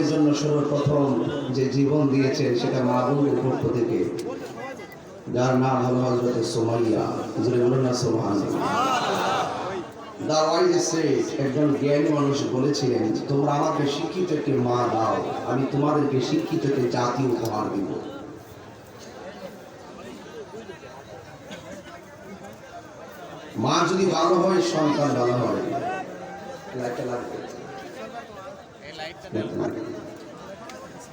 আমাদের জন্য সর্বপ্রথম যে জীবন দিয়েছেন সেটা মা বোনের পক্ষ থেকে। যার নাম হলো হজরত সোমাইয়া। হুজুরে বলুন না সোহান একজন জ্ঞানী মানুষ বলেছিলেন, তোমরা আমাকে শিক্ষিত একটি মা দাও, আমি তোমাদেরকে শিক্ষিত একটি জাতি উপহার দিব। মা যদি ভালো হয়, সন্তান ভালো হয়। লাইটটা লাগবে।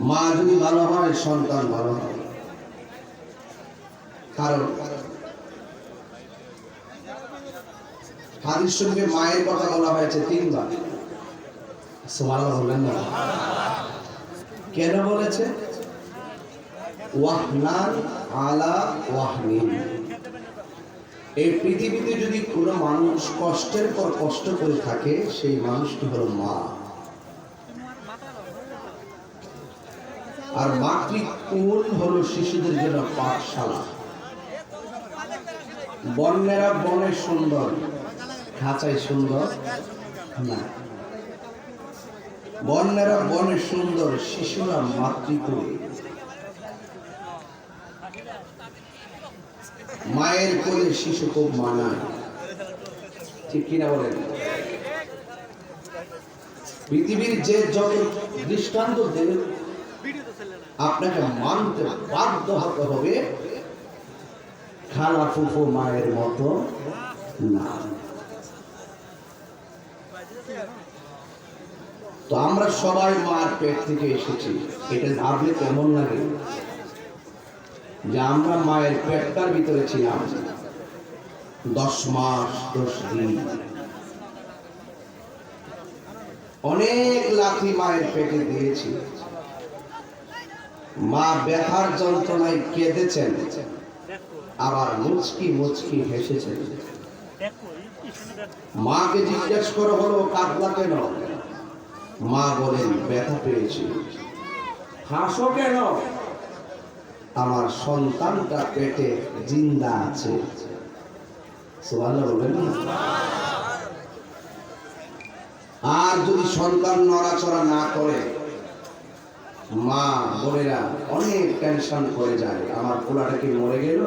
মা যদি ভালো হয়, সন্তান ভালো হয়। কারণ হাদিস শরীফে মায়ের কথা বলা হয়েছে তিনবার। সুবহানাল্লাহ বললেন না। কেন বলেছে? ওয়াহনান আলা ওয়াহনিন এই পৃথিবীতে যদি কোনো মানুষ কষ্টের পর কষ্ট করে থাকে, সেই মানুষটি হলো মা। আর মাতৃকুল হলো শিশুদের জন্য পাঠশালা? বন্যেরা বনে সুন্দর, খাঁচায় সুন্দর? না। বন্যেরা বনে সুন্দর, শিশুরা মাতৃকুলে মায়ের কোলে শিশু খুব মানায়। ঠিক কিনা বলেন? পৃথিবীর যে যত দৃষ্টান্ত দেবে আপনাকে মানতে বাধ্য হতে হবে, খালা ফুফু মায়ের মতো না। তো আমরা সবাই মার পেট থেকে এসেছি, এটা ভাবলে কেমন লাগে? যে আমরা মায়ের পেটটার ভিতরে ছিলাম, দশ মাস, দশ দিন। অনেক লাথি মায়ের পেটে দিয়েছি। মা ব্যথার যন্ত্রণায় কেঁদেছেন, আবার মুচকি মুচকি হেসেছেন। মাকে জিজ্ঞেস করা হলো কাঁদলা কেন? মা বলেন, ব্যথা পেয়েছি। হাসো কেন? আমার সন্তানটা পেটে জিন্দা আছে। আর যদি সন্তান নড়াচড়া না করে মা, বোনেরা অনেক টেনশন করে যায়। আমার পোলাটা কি মরে গেল?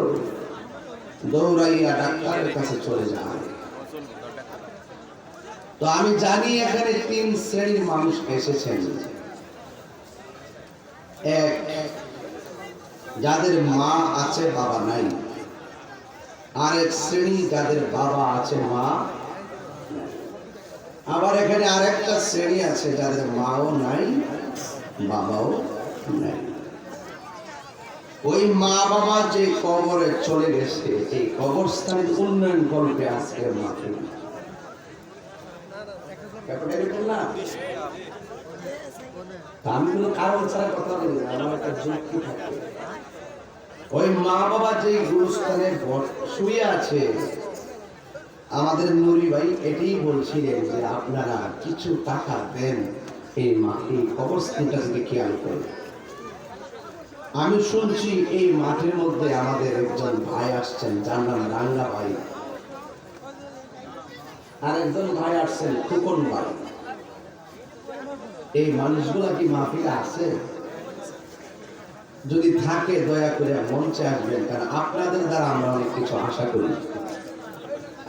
দৌড়াইয়া ডাক্তারের কাছে চলে যায়। তো আমি জানি এখানে তিন শ্রেণির মানুষ এসেছেন। এক, যাদের মা আছে, বাবা নাই। আরেক শ্রেণি, যাদের বাবা আছে, মা আবার এখানে আরেকটা শ্রেণি আছে, যাদের মাও নাই। বাবাও নাই। ওই মা বাবা যে কবরে চলে গেছে, এই কবরস্থানের উন্নয়ন করবে আজকের মাঠে। আমি কোনো কারণ ছাড়া কথা বলি আমার একটা যুক্তি থাকে। ওই মা বাবা যে গুরুস্থানে শুয়ে আছে, আমাদের নুরি ভাই এটাই বলছিলেন যে আপনারা কিছু টাকা দেন। এই মা, এই কবরস্থানটা থেকে খেয়াল করে আমি শুনছি এই মাঠের মধ্যে আমাদের একজন ভাই আসছেন, যার নাম রাঙ্গা ভাই। আর একজন ভাই আসছেন, খুকন ভাই। এই মানুষগুলা কি মাহফিলে আছে? যদি থাকে, দয়া করে মঞ্চে আসবেন, কারণ আপনাদের দ্বারা আমরা অনেক কিছু আশা করি।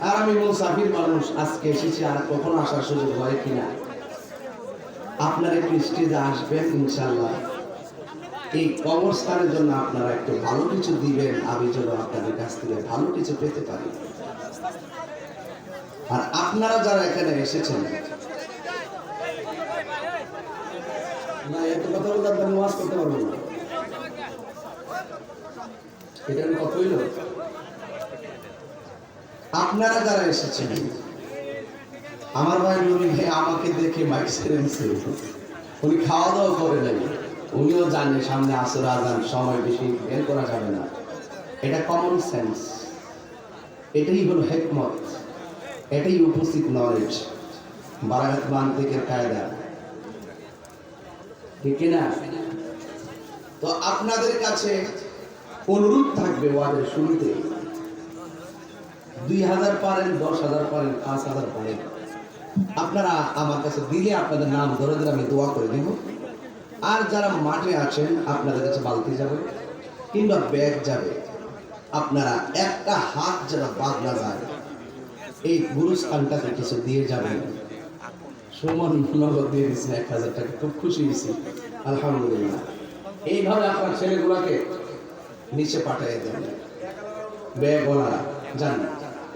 আর আমি মুসাফির মানুষ, আজকে এসেছি, আর কখন আসার সুযোগ হয় কিনা? আপনারা একটু স্টেজে আসবেন ইনশাল্লাহ এই কবরস্থানের জন্য আপনারা একটু ভালো কিছু দিবেন, আমি যেন আপনাদের কাছ থেকে ভালো কিছু পেতে পারি। আর আপনারা যারা এখানে এসেছেন, না, এত কথা বলতে আপনার নামাজ করতে পারবেন না। এটা কথা হইল আপনারা যারা এসেছেন আমার ভাই নুরি ভাই, আমাকে দেখে মাইক ছেড়েছে উনি খাওয়া দাওয়া করে নাই। উনিও জানে, সামনে আসর আজান সময় বেশি, বের করা যাবে না। এটা কমন সেন্স এটাই হলো হেকমত। এটাই উপস্থিত নলেজ বারাগাত মান্তিকের কায়দা। ঠিক কিনা? তো আপনাদের কাছে অনুরোধ থাকবে ওয়ার্ডের শুরুতে। দুই হাজার পারেন, দশ হাজার পারেন, পাঁচ হাজার পারেন। আপনারা আমার কাছে দিলে আপনাদের নাম ধরে ধরে আমি দোয়া করে দিব। আর যারা মাঠে আছেন, আপনাদের কাছে বালতি যাবে কিংবা ব্যাগ যাবে। আপনারা একটা হাত যেন বাদ না যায়, এই গুরুস্থানটাকে কিছু দিয়ে যাবেন। সুমন নগদ দিয়ে দিচ্ছেন এক হাজার টাকা, খুব খুশি হয়েছি। আলহামদুলিল্লাহ। এইভাবে আপনার ছেলেগুলোকে নিচে পাঠিয়ে দেন। ব্যাগ ওনারা জান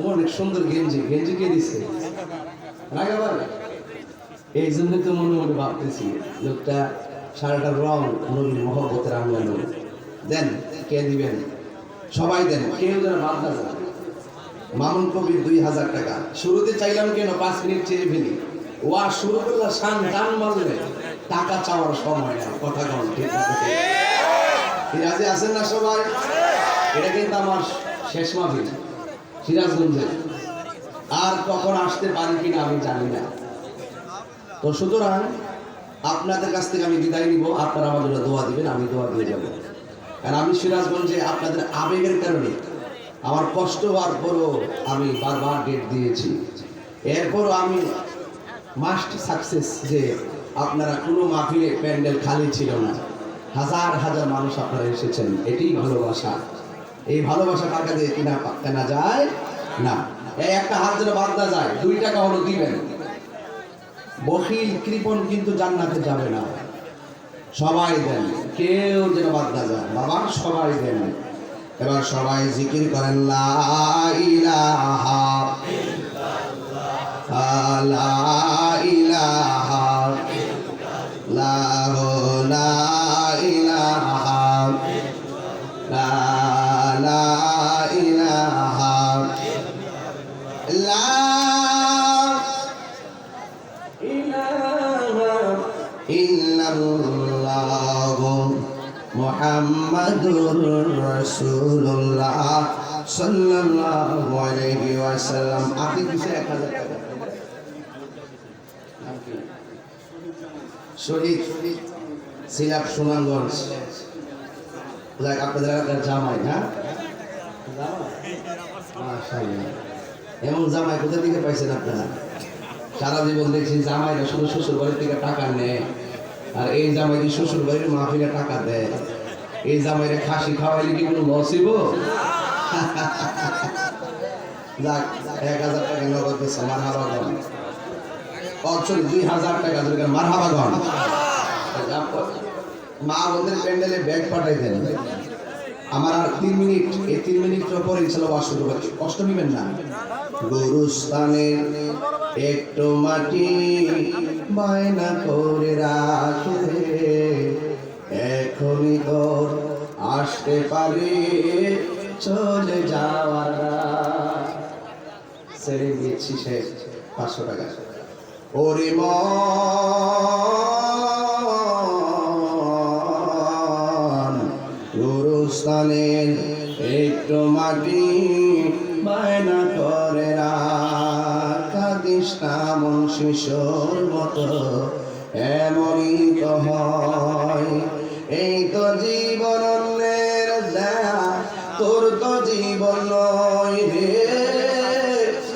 অনেক সুন্দর গেঞ্জি গেঞ্জি কে দিচ্ছে এই জন্য তো মনে মনে ভাবতেছি, লোকটা সারাটার রং নবীর মহব্বতের দেন, কে দিবেন? সবাই দেন, কেউ যেন বাদ না মামুন কবির দুই হাজার টাকা। শুরুতে চাইলাম কেন পাঁচ মিনিট চেয়ে ফেলি? ওয়া, শুরু করলে সান টান মারলে। টাকা চাওয়ার সময় না কথা কন, ঠিক ঠিক? আছেন না সবাই? এটা কিন্তু আমার শেষ মাহফিল, সিরাজগঞ্জে। আর কখন আসতে পারি কিনা আমি জানি না। তো সুতরাং আপনাদের কাছ থেকে আমি বিদায় নিব, আপনারা আমার জন্য দোয়া দিবেন, আমি দোয়া দিয়ে যাব। কারণ আমি সিরাজগঞ্জে আপনাদের আবেগের কারণে আমার কষ্ট হওয়ার পরও আমি বারবার ডেট দিয়েছি। এরপরও আমি মাস্ট সাকসেস যে আপনারা কোনো মাহফিলে প্যান্ডেল খালি ছিল না। হাজার হাজার মানুষ আপনারা এসেছেন, এটাই ভালোবাসা। এই ভালোবাসা টাকা দিয়ে কিনা কেনা যায়? না। এই একটা হাত যেন বাদ না যায়, দুই টাকা হলো দিবেন। বখিল কৃপণ কিন্তু জান্নাতে যাবে না। সবাই দেন, কেউ যেন বাদ না যায়। বাবা, সবাই দেন। এবার সবাই জিকির করেন, লা ইলাহা লা লা লা ইল্লাল্লাহ মুহাম্মাদুর রাসূলুল্লাহ সাল্লাল্লাহু আলাইহি ওয়াসাল্লাম আপনি কিসে 1000 টাকা শহীদ সিলাপ সুনামগঞ্জ আপনাদের জামাই হ্যাঁ মাশাআল্লাহ এমন জামাই কোথা থেকে পাইছেন আপনারা? সারা জীবন দেখছি জামাইরা শুধু শ্বশুর বাড়ির থেকে টাকা নেয়। আর এই জামাই কি শ্বশুর বাড়ির মাহফিলে টাকা দেয়। এই জামাইরে খাসি খাওয়াইলে কি কোনো লসিব যাক, এক হাজার টাকা নগদ দিচ্ছে মার হাবাগন অচল দুই হাজার টাকা মার হাবাগন মা বোনদের প্যান্ডেলে ব্যাগ পাঠাই দেন। আমার আর তিন মিনিট, এই তিন মিনিট পর ইনশাল্লাহ ওয়াশ শুরু করছি কষ্ট নিবেন না। গুরুস্থানের একটু মাটি বায়না করে রাখে। এখনই তো আসতে পারে, চলে যাওয়ার। ছেড়ে দিচ্ছি সে পাঁচশো টাকা। ওরে মন গুরুস্থানের একটু মাটি বায়না করে মন শিশুর মতো, এমনই তো হয়। এই তো জীবন অন্যের দেয়া, তোর তো জীবন নয় রে।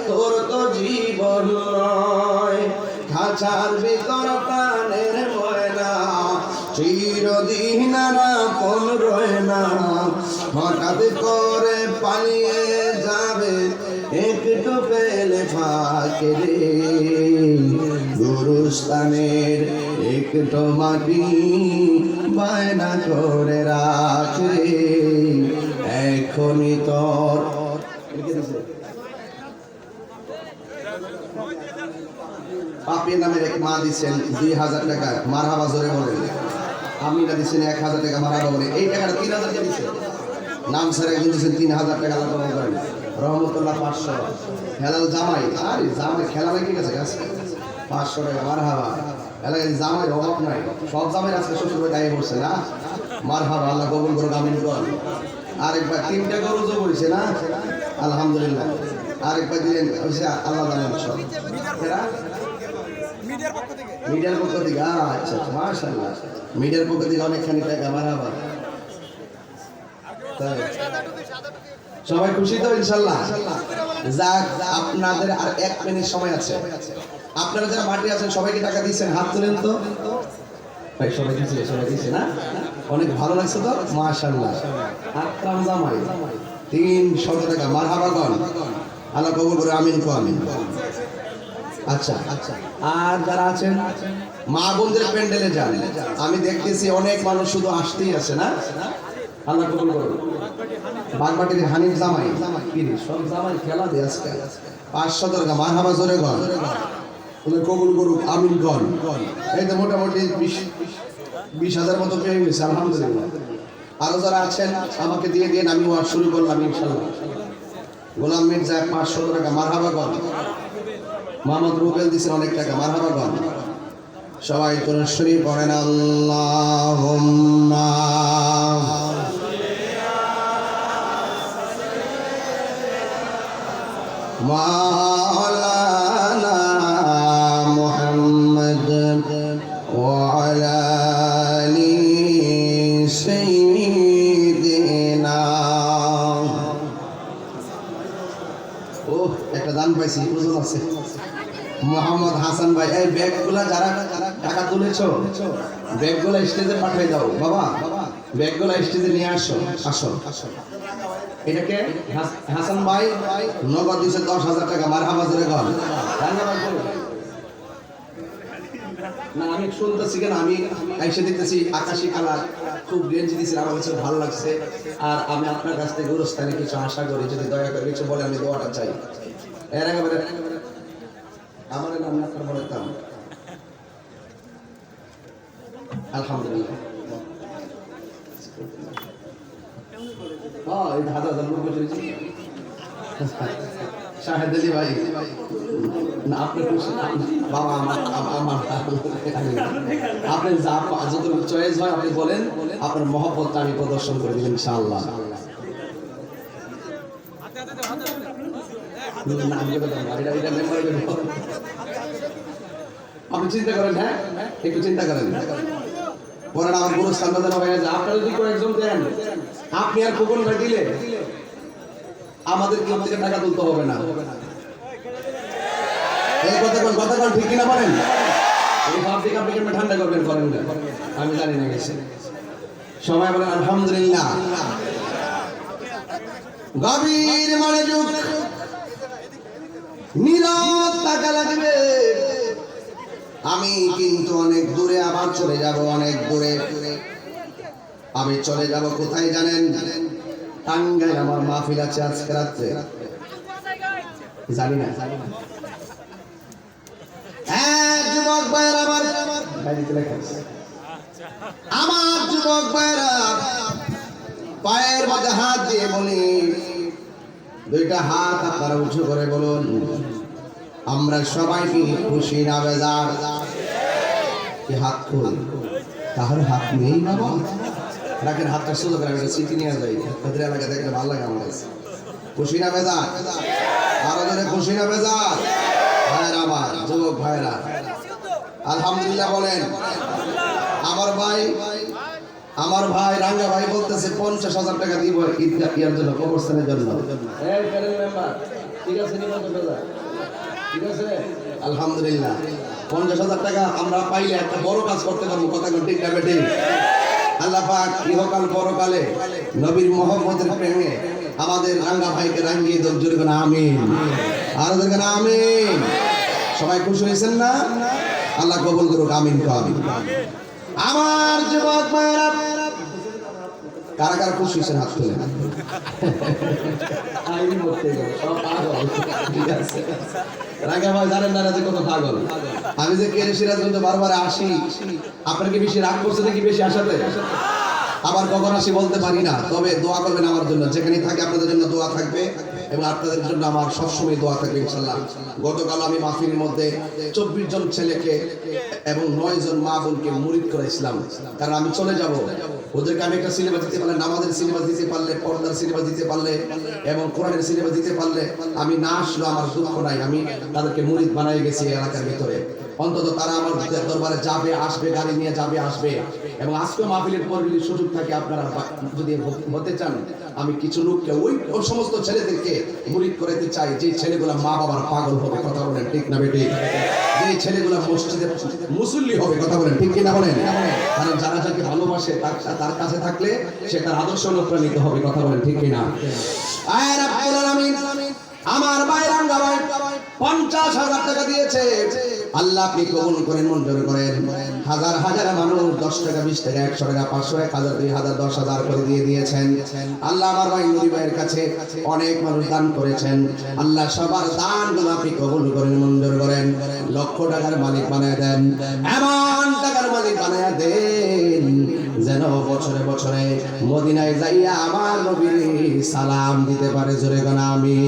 তোর তো জীবন নয়। খাঁচার ভিতর প্রাণের ময়না, চিরদিন আপন রয় না। হঠাৎ করে পালিয়ে যাবে একটু পেলে ফাঁকে গুরুস্থানের একটু মাটি বায়না করে রাখে। এখনই তোর পাপির নামের এক মা দিচ্ছেন, দুই হাজার টাকা। মার হাবা জোরে বলেন। আমিনা দিচ্ছেন এক হাজার টাকা মার হাবা বলে। এই টাকাটা তিন হাজার টাকা দিচ্ছেন। নাম একজন দিচ্ছেন তিন হাজার টাকা আলাদা করে করেন রহমতুল্লাহ পাঁচশো। হেলাল জামাই, আরে জামাই, খেলা নাকি গেছে গেছে পাঁচশো টাকা মার হাবা এলাকায় জামাই অভাব নাই। সব জামাই আজকে শ্বশুর দায়ী করছে না? মার হাবা আল্লাহ কবুল করে গামিন কর। আরেকবার তিনটা গরু তো করেছে না? আলহামদুলিল্লাহ। আরেকবার দিলেন হয়েছে, আল্লাহ জানেন সব। মিডিয়ার পক্ষ থেকে। আচ্ছা আচ্ছা মাশাআল্লাহ। মিডিয়ার পক্ষ থেকে অনেকখানি টাকা মারাবা তাই। সবাই খুশি তো, ইনশাল্লাহ? যাক, আপনাদের আর এক মিনিট সময় আছে। আপনারা যারা মাঠে আছেন, সবাইকে টাকা দিচ্ছেন হাত তুলেন তো। ভাই, সবাই সবাই না? অনেক ভালো লাগছে তো? মাশাআল্লাহ। আকরাম জামাই তিন শত টাকা আল্লাহ কবুল করে আমিন কো, আমিন। আচ্ছা আচ্ছা আর যারা আছেন, মা বোনদের প্যান্ডেলে যান। আমি দেখতেছি অনেক মানুষ শুধু আসতেই আছে না? আল্লাহ কবুল করুন। বাগবাটির হানিফ জামাই সব জামাই খেলা দিয়ে আজকে। জোরে গন কবুল করুক, আমিন গন এই তো মোটামুটি বিশ হাজার মতো পেয়ে গেছে, আলহামদুলিল্লাহ। আরও যারা আছেন, আমাকে দিয়ে দিন, আমি ওয়াজ শুরু করলাম ইনশাল্লাহ গোলাম মির্জা পাঁচশো টাকা মারহাবা গন মোহাম্মদ রুবেল দিচ্ছেন অনেক টাকা, মারহাবা গন সবাই কোন শরীর পড়েন, আল্লাহ। مولانا محمد وعلى آل سيدنا ও একটা দান পাইছি ওজন আছে মোহাম্মদ হাসান ভাই এই ব্যাগগুলা যারা টাকা তুলেছো ব্যাগগুলা স্টেজে পাঠিয়ে দাও বাবা ব্যাগগুলা স্টেজে নিয়ে আসো আসো এটাকে হাসান ভাই? নগদ দশ হাজার টাকা মার হাবাজরে ঘর না, আমি শুনতেছি কেন? আমি এসে দেখতেছি আকাশি কালার, খুব রেঞ্জ আমার কাছে ভালো লাগছে। আর আমি আপনার কাছ থেকে গুরুস্থানে কিছু আশা করি, যদি দয়া করে কিছু বলে, আমি দোয়াটা চাই। এর একেবারে আমার নাম আপনার বলতাম আলহামদুলিল্লাহ। হ্যাঁ আপনি যা, যতটুকু চয়েস হয়, আপনি বলেন, আপনার মহব্বতটা আমি প্রদর্শন করে দেবেন। আপনি চিন্তা করেন হ্যাঁ? একটু চিন্তা করেন। পরে আমার গুরু সান্দাদান হয়ে গেছে আপনারা যদি কয়েকজন দেন, আপনি আর খোকন ভাই দিলে আমাদের কেউ থেকে টাকা তুলতে হবে না। এই কথা কোন কথা কোন ঠিক কিনা বলেন? এই ভাব থেকে আপনি কেমন ঠান্ডা করবেন করেন না? আমি জানি না গেছে সময় বলেন, আলহামদুলিল্লাহ। গভীর মনোযোগ, নীরব টাকা লাগবে। আমি কিন্তু অনেক দূরে, আবার চলে যাব অনেক দূরে। আমি চলে যাব কোথায় জানেন? টাঙ্গাই আমার মাহফিল আছে আজকে রাত্রে। জানি না। হ্যাঁ যুবক। আমার যুবক ভাইয়েরা, পায়ের মধ্যে হাত দিয়ে বলি, দুইটা হাত আপনারা উঁচু করে বলুন। আমরা সবাই কি খুশি না বেজার? হাত খুল। তাহলে হাত নেই বাবা রাখেন, হাতটা করে স্মৃতি নিয়ে যাই। তাদের এলাকা দেখলে ভালো লাগে আমার কাছে। খুশি না বেজার? আরও খুশি না বেজার? আমার যুবক ভাইয়েরা। আলহামদুলিল্লাহ বলেন। আমার ভাই আমার ভাই রাঙ্গা ভাই বলতেছে, পঞ্চাশ হাজার টাকা দিব ঈদগাহ ইয়ার জন্য কবরস্থানের জন্য। ঠিক আছে আলহামদুলিল্লাহ। পঞ্চাশ হাজার টাকা আমরা পাইলে একটা বড় কাজ করতে পারব, কথা ঠিক না ইহকাল পরকালে নবীর মোহাম্মদের প্রেমে আমাদের রাঙ্গা ভাইকে রাঙ্গিয়ে দল জোরে করে আমিন। আর আমিন। সবাই খুশি হয়েছেন না? আল্লাহ কবুল করুক আমিন। আমার যুবক ভাইয়েরা কারা কারা খুশি হয়েছেন হাত তুলে আইনি গেল, সব পাগল। ভাই জানেন না যে কত পাগল? আমি যে কেরে সিরাজগঞ্জ বারবার আসি আপনার কি বেশি রাগ করছে নাকি বেশি আসাতে আবার কখন আসি বলতে পারি না তবে দোয়া করবেন আমার জন্য। যেখানে থাকে আপনাদের জন্য দোয়া থাকবে। এবং আপনাদের জন্য আমার সবসময় দোয়া থাকবে ইনশাল্লাহ গতকাল আমি মাহফিলের মধ্যে চব্বিশ জন ছেলেকে এবং নয় জন মা বোনকে মুরিদ করেছিলাম কারণ আমি চলে যাব। ওদেরকে আমি একটা সিনেমা দিতে পারলে, নামাজের সিনেমা দিতে পারলে, পর্দার সিনেমা দিতে পারলে, এবং কোরআনের সিনেমা দিতে পারলে, আমি না আসলে আমার দুঃখ নাই। আমি তাদেরকে মুরিদ বানাই গেছি এলাকার ভিতরে। অন্তত তারা আমার দরবারে যাবে, আসবে, গাড়ি নিয়ে যাবে, আসবে। এবং আজকে মাহফিলের পর যদি সুযোগ থাকে, আপনারা যদি হতে চান আমি কিছু লোককে ওই সমস্ত ছেলেদেরকে মুরিদ করাইতে চাই, যে ছেলেগুলো মা বাবার পাগল হবে, কথা বলেন, ঠিক না বেটি যে ছেলেগুলো মসজিদে মুসল্লি হবে, কথা বলেন, ঠিক কিনা বলেন? কারণ যারা যাকে ভালোবাসে, তার তার কাছে থাকলে সে তার আদর্শ অনুপ্রাণিত হবে, কথা বলেন, ঠিক কিনা? আয় রাব্বুল আলামিন। আমার বাইরাম গাবাই পঞ্চাশ হাজার টাকা দিয়েছে। আল্লাহ আপনি কবুল করেন, মঞ্জুর করেন। হাজার হাজার মানুষ দশ টাকা, বিশ টাকা, একশো টাকা, পাঁচশো এক হাজার, দুই হাজার, দশ হাজার করে দিয়ে দিয়েছেন। আল্লাহ আমার ভাই নুরি ভাইয়ের কাছে অনেক মানুষ দান করেছেন। আল্লাহ সবার দানগুলো আপনি কবুল করেন, মঞ্জুর করেন। লক্ষ টাকার মালিক বানায় দেন, এমন টাকার মালিক বানায় দেন। যেন বছরে বছরে মদিনায় যাইয়া আমার নবীর সালাম দিতে পারে জোরে গান আমি